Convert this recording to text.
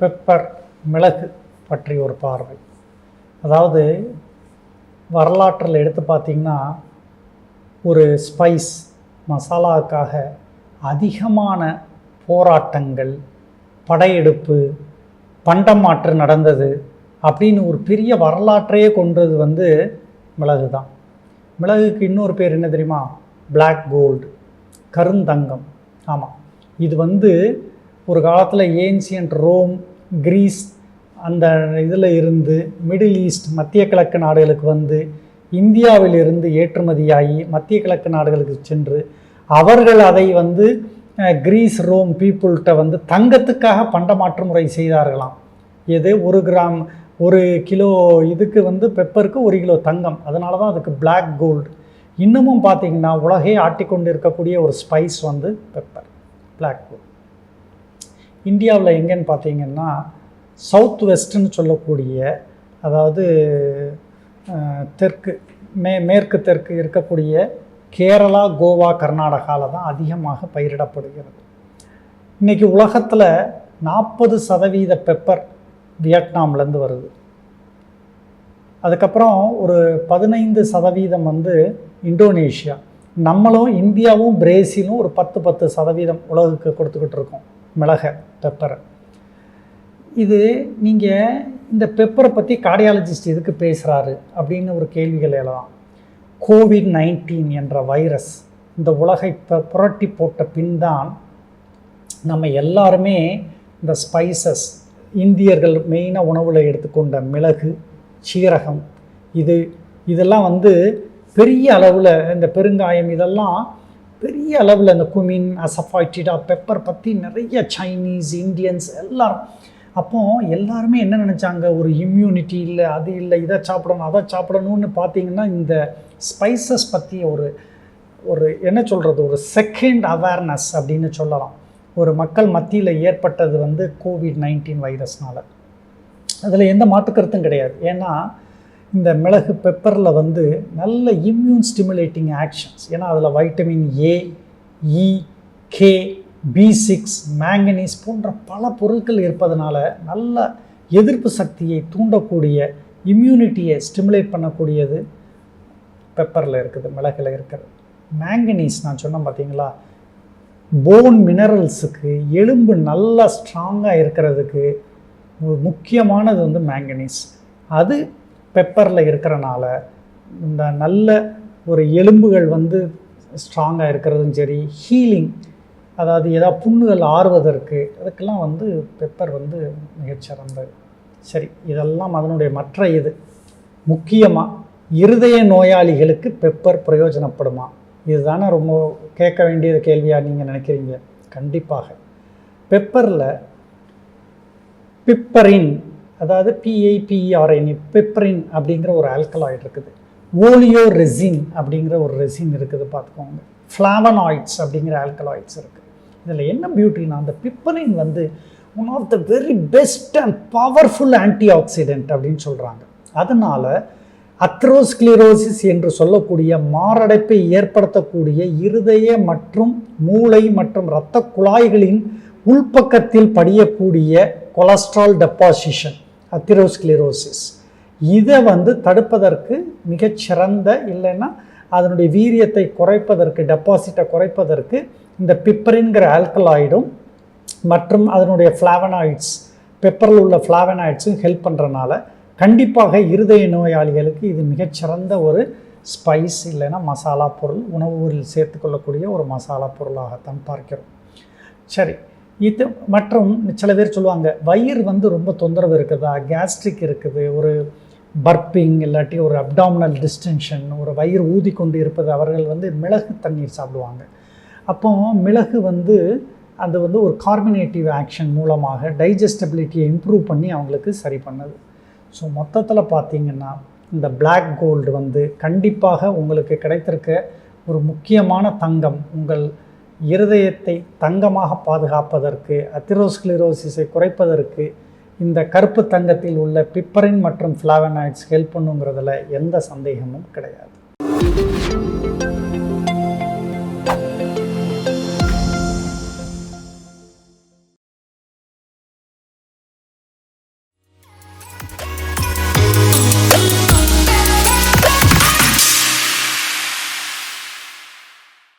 Pepper மிளகு பற்றி ஒரு பார்வை. அதாவது வரலாற்றில் எடுத்து பார்த்தீங்கன்னா ஒரு ஸ்பைஸ் மசாலாவுக்காக அதிகமான போராட்டங்கள் படையெடுப்பு பண்டமாற்று நடந்தது அப்படின்னு ஒரு பெரிய வரலாற்றையே கொண்டது வந்து மிளகு தான். மிளகுக்கு இன்னொரு பேர் என்ன தெரியுமா? பிளாக் கோல்டு கருந்தங்கம். ஆமாம் இது வந்து ஒரு காலத்தில் ஏன்சியன்ட் ரோம் கிரீஸ் அந்த இதில் இருந்து மிடில் ஈஸ்ட் மத்திய கிழக்கு நாடுகளுக்கு வந்து இந்தியாவிலிருந்து ஏற்றுமதியாகி மத்திய கிழக்கு நாடுகளுக்கு சென்று அவர்கள் அதை வந்து கிரீஸ் ரோம் பீப்புள்கிட்ட வந்து தங்கத்துக்காக பண்டமாற்று முறை செய்தார்களாம். எது? ஒரு கிராம் ஒரு கிலோ இதுக்கு வந்து பெப்பருக்கு ஒரு கிலோ தங்கம். அதனால தான் அதுக்கு பிளாக் கோல்டு இன்னமும் பார்த்திங்கன்னா உலகே ஆட்டிக்கொண்டு இருக்கக்கூடிய ஒரு ஸ்பைஸ் வந்து பெப்பர் பிளாக் கோல்டு இந்தியாவில் எங்கேன்னு பார்த்தீங்கன்னா சவுத் வெஸ்ட்னு சொல்லக்கூடிய அதாவது தெற்கு மே மேற்கு தெற்கு இருக்கக்கூடிய கேரளா கோவா கர்நாடகாவில் தான் அதிகமாக பயிரிடப்படுகிறது. இன்றைக்கி உலகத்தில் நாற்பது சதவீத பெப்பர் வியட்நாம்லேருந்து வருது. அதுக்கப்புறம் ஒரு பதினைந்து சதவீதம் வந்து இந்தோனேஷியா. நம்மளும் இந்தியாவும் பிரேசிலும் ஒரு பத்து பத்து சதவீதம் உலகுக்கு கொடுத்துக்கிட்டு இருக்கோம். மிளகை பெப்பரை இது நீங்கள் இந்த பெப்பரை பற்றி கார்டியாலஜிஸ்ட் எதுக்கு பேசுகிறாரு அப்படின்னு ஒரு கேள்விகள் எழலாம் கோவிட் நைன்டீன் என்ற வைரஸ் இந்த உலகை புரட்டி போட்ட பின் தான் நம்ம எல்லாருமே இந்த ஸ்பைசஸ் இந்தியர்கள் மெயினாக உணவில் எடுத்துக்கொண்ட மிளகு சீரகம் இது இதெல்லாம் வந்து பெரிய அளவில் இந்த பெருங்காயம் இதெல்லாம் பெரிய அளவில் இந்த குமின் அசஃபாய்டிடா பெப்பர் பற்றி நிறைய சைனீஸ் இந்தியன்ஸ் எல்லாரும். அப்போது எல்லாருமே என்ன நினச்சாங்க? ஒரு இம்யூனிட்டி இல்லை அது இல்லை இதை சாப்பிடணும் அதை சாப்பிடணும்னு பார்த்தீங்கன்னா இந்த ஸ்பைசஸ் பற்றி ஒரு ஒரு என்ன சொல்கிறது ஒரு செகண்ட் அவேர்னஸ் அப்படின்னு சொல்லலாம். ஒரு மக்கள் மத்தியில் ஏற்பட்டது வந்து கோவிட் நைன்டீன் வைரஸ்னால். அதில் எந்த மாற்று கருத்தும் கிடையாது. ஏன்னா இந்த மிளகு பெப்பரில் வந்து நல்ல இம்யூன் ஸ்டிமுலேட்டிங் ஆக்ஷன்ஸ் ஏன்னா அதில் vitamin A E K B six manganese போன்ற பல பொருட்கள் இருப்பதனால நல்ல எதிர்ப்பு சக்தியை தூண்டக்கூடிய இம்யூனிட்டியை ஸ்டிமுலேட் பண்ணக்கூடியது பெப்பரில் இருக்குது மிளகில் இருக்கிறது மேங்கனீஸ் நான் சொன்னேன் பார்த்தீங்களா போன் மினரல்ஸுக்கு எலும்பு நல்லா ஸ்ட்ராங்காக இருக்கிறதுக்கு முக்கியமானது வந்து மேங்கனீஸ் அது பெப்பரில் இருக்கிறனால இந்த நல்ல ஒரு எலும்புகள் வந்து ஸ்ட்ராங்காக இருக்கிறதும் சரி ஹீலிங் அதாவது ஏதாவது புண்ணுகள் ஆறுவதற்கு அதுக்கெல்லாம் வந்து பெப்பர் வந்து மிகச்சிறந்தது. சரி இதெல்லாம் அதனுடைய மற்ற இது. முக்கியமாக இருதய நோயாளிகளுக்கு பெப்பர் பிரயோஜனப்படுமா? இதுதானே ரொம்ப கேட்க வேண்டியது கேள்வியாக நீங்கள் நினைக்கிறீங்க? கண்டிப்பாக. பெப்பரில் பிப்பரின் அதாவது பிஐபிஆர்என் பிப்பரின் அப்படிங்கிற ஒரு ஆல்கலாய்டு இருக்குது. ஓலியோ ரெசின் அப்படிங்கிற ஒரு ரெசின் இருக்குது பார்த்துக்கோங்க. ஃப்ளாவனாய்ட்ஸ் அப்படிங்கிற ஆல்கலாய்ட்ஸ் இருக்குது இதில் என்ன பியூட்டினா அந்த பிப்பரின் வந்து one of the very best and powerful antioxidant அப்படின்னு சொல்கிறாங்க அதனால் அத்ரோஸ்கிளிரோசிஸ் என்று சொல்லக்கூடிய மாரடைப்பை ஏற்படுத்தக்கூடிய இருதய மற்றும் மூளை மற்றும் இரத்த குழாய்களின் உள்பக்கத்தில் படியக்கூடிய கொலஸ்ட்ரால் டெபாசிஷன் அத்திரோஸ்கிளிரோசிஸ். இதை வந்து தடுப்பதற்கு மிகச்சிறந்த இல்லைன்னா அதனுடைய வீரியத்தை குறைப்பதற்கு டெபாசிட்டை குறைப்பதற்கு இந்த பிப்பரின்கிற ஆல்கலாய்டும் மற்றும் அதனுடைய ஃப்ளாவனாய்ட்ஸ் பெப்பரில் உள்ள ஃப்ளாவனாய்ட்ஸும் ஹெல்ப் பண்ணுறனால கண்டிப்பாக இருதய நோயாளிகளுக்கு இது மிகச்சிறந்த ஒரு ஸ்பைஸ் இல்லைன்னா மசாலா பொருள். உணவுகளில் சேர்த்துக்கொள்ளக்கூடிய ஒரு மசாலா பொருளாகத்தான் பார்க்கிறோம். சரி. இது மற்றும் சில பேர் சொல்லுவாங்க வயிறு வந்து ரொம்ப தொந்தரவு இருக்குதா? கேஸ்ட்ரிக் இருக்குது ஒரு பர்பிங் இல்லாட்டி ஒரு அப்டாமினல் டிஸ்டென்ஷன் ஒரு வயிறு ஊதி கொண்டு இருப்பது அவர்கள் வந்து மிளகு தண்ணீர் சாப்பிடுவாங்க. அப்போ மிளகு வந்து அது வந்து ஒரு கார்பினேட்டிவ் ஆக்ஷன் மூலமாக டைஜஸ்டபிலிட்டியை இம்ப்ரூவ் பண்ணி அவங்களுக்கு சரி பண்ணுது. ஸோ மொத்தத்தில் பார்த்தீங்கன்னா இந்த பிளாக் கோல்டு வந்து கண்டிப்பாக உங்களுக்கு கிடைத்திருக்க ஒரு முக்கியமான தங்கம் உங்கள் இருதயத்தை தங்கமாக பாதுகாப்பதற்கு அத்திரோஸ்கிளிரோசிஸை குறைப்பதற்கு இந்த கருப்பு தங்கத்தில் உள்ள பிப்பரின் மற்றும் ஃப்ளாவனாய்ட்ஸ் ஹெல்ப் பண்ணுங்கிறதுல எந்த சந்தேகமும் கிடையாது.